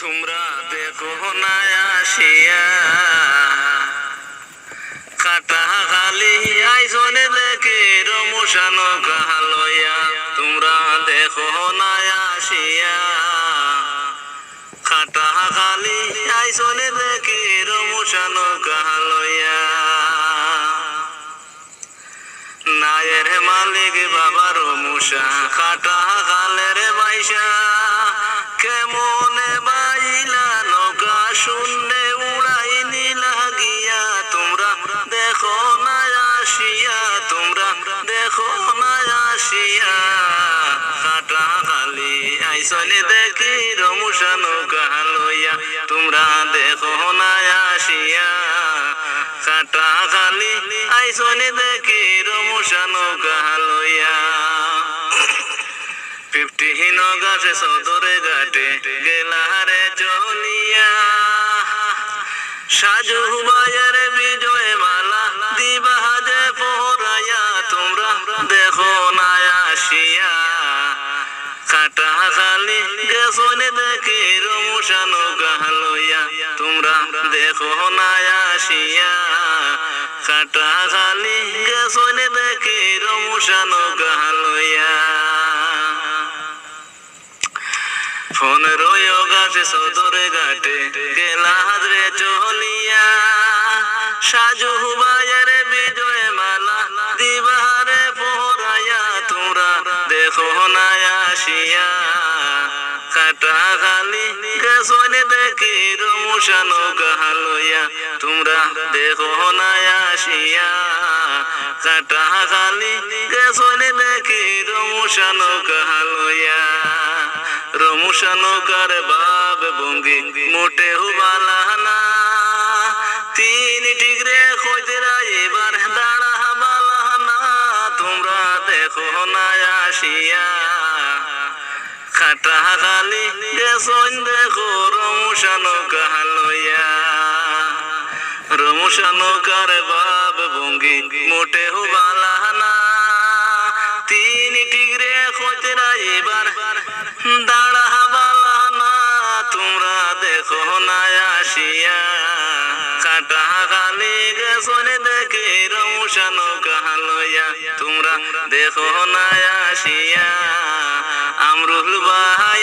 তোমরা দেখো না আসিয়া। কাটা খালি আইসনে দেখে রমুসানো কাহালয়া তোমরা দেখো না আসিয়া। কাটা খালি আইসনে দেখে রমুসানো কাহালয়া নায়ের মালিক বাবার মুসা কাটা কাটা খালি আইসনে দেখি রমুসা নৌকা লইয়া তোমরা দেখো না আসিয়া কাটা খালি, আইসনে দেখি রমুসা নৌকা লইয়া ফিফটিহীন গাছে সদরে ঘাটে গেলারে চলিয়া। সাজু বাজার বিজয় মালা খালি গেছনে দেখি রমুসানো গাহলইয়া তোমরা দেখো না আসিয়া। কাটা খালি গেছনে দেখি রমুসানো গাহলইয়া ফোন রয় গাছে সদরে ঘাটে গেলা হাজরে চলিয়া। সাজু বাজারে বিজয় মালা দিবারে পহরাইয়া, তোমরা দেখো না আসিয়া। কাটা খালি, গেছনে দেখি রমুসানো কাহালইয়া তোমরা দেখো না আসিয়া। কাটা খালি, গেছনে দেখি রমুসানো কাহালইয়া রমুসানকার বাব বঙ্গি মোটে হুবালানা তিন টিগরে খোঁজরা, এবার দাঁড়া বালানা তোমরা দেখো না আসিয়া। খাটা খালি গেছন দেখো রমুসানো কাহালইয়া রমুসানকার বাব বঙ্গি মোটে হুবালানা, তিন টিগরে খোঁজরা এবার দাঁড়া বালানা তোমরা দেখো না আসিয়া কাটা গালি গেছনে দেখে রমুসানো কাহালইয়া তোমরা দেখো না আসিয়া। আমরুল ভাই